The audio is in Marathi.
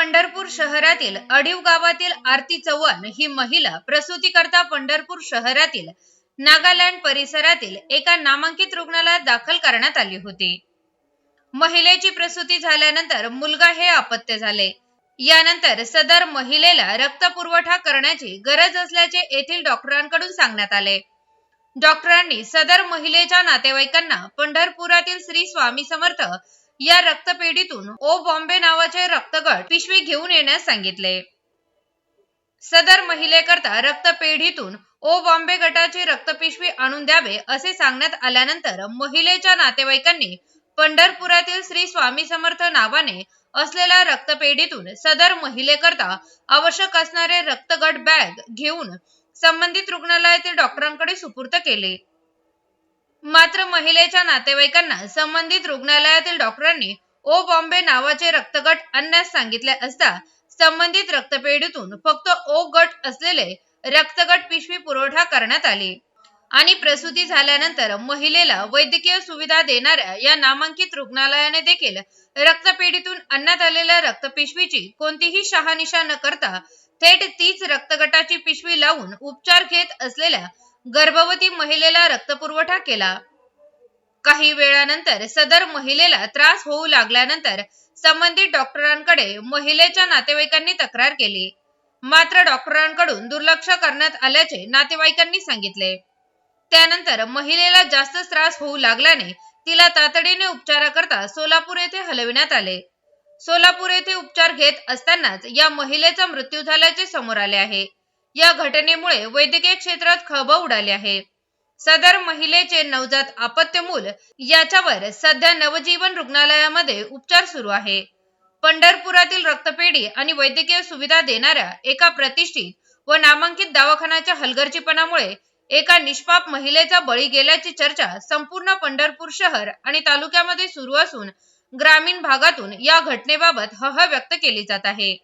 पंढरपूर शहरातील अडीव गावातील आरती चव्हाण ही महिला प्रसूतीकरता पंढरपूर शहरातील नागालँड परिसरातील एका नामांकित रुग्णालयात दाखल करण्यात आली होती. महिलेची प्रसूती झाल्यानंतर मुलगा हे अपत्य झाले. यानंतर सदर महिलेला रक्त पुरवठा करण्याची गरज असल्याचे येथील डॉक्टरांकडून सांगण्यात आले. डॉक्टरांनी सदर महिलेच्या नातेवाईकांना पंढरपुरातील श्री स्वामी समर्थ या रक्तपेढीतून ओ बॉम्बे नावाचे रक्तगट पिशवी घेऊन येण्यास सांगितले. सदर महिलेकरता रक्तपेढीतून ओ बॉम्बे गटाची रक्तपिशवी आणून द्यावे असे सांगण्यात आल्यानंतर महिलेच्या नातेवाईकांनी पंढरपुरातील श्री स्वामी समर्थ नावाने असलेल्या रक्तपेढीतून सदर महिलेकरता आवश्यक असणारे रक्तगट बॅग घेऊन संबंधित रुग्णालयातील डॉक्टरांकडे सुपूर्त केले. मात्र महिलेच्या नातेवाईकांना संबंधित रुग्णालयातील डॉक्टरांनी ओ बॉम्बे नावाचे रक्तगट आणण्यास सांगितले असता संबंधित रक्तपेढीतून फक्त ओ गट असलेले रक्तगट पिशवी पुरवठा करण्यात आली. आणि प्रसूती झाल्यानंतर महिलेला वैद्यकीय सुविधा देणाऱ्या या नामांकित रुग्णालयाने देखील रक्तपेढीतून आणण्यात आलेल्या रक्तपिशवीची कोणतीही शहानिशा न करता थेट तीच रक्तगटाची पिशवी लावून उपचार घेत असलेल्या गर्भवती महिलेला रक्तपुरवठा केला. काही वेळानंतर सदर महिलेला त्रास होऊ लागल्यानंतर संबंधित डॉक्टरांकडे महिलेच्या नातेवाईकांनी तक्रार केली. मात्र डॉक्टरांकडून दुर्लक्ष करण्यात आल्याचे नातेवाईकांनी सांगितले. त्यानंतर महिलेला जास्त त्रास होऊ लागल्याने तिला तातडीने उपचाराकरता सोलापूर येथे हलविण्यात आले. सोलापूर येथे उपचार घेत असतानाच या महिलेचा मृत्यू झाल्याचे समोर आले आहे. या घटनेमुळे वैद्यकीय क्षेत्रात खळबळ उडाली आहे. सदर महिलेचे नवजात अपत्य मूल याच्यावर सध्या नवजीवन रुग्णालयामध्ये उपचार सुरू आहे. पंढरपुरातील रक्तपेढी आणि वैद्यकीय सुविधा देणाऱ्या एका प्रतिष्ठित व नामांकित दवाखान्याच्या हलगर्जीपणामुळे एका निष्पाप महिलेचा बळी गेल्याची चर्चा संपूर्ण पंढरपूर शहर आणि तालुक्यामध्ये सुरू असून ग्रामीण भागातून या घटनेबाबत हह व्यक्त केली जात आहे.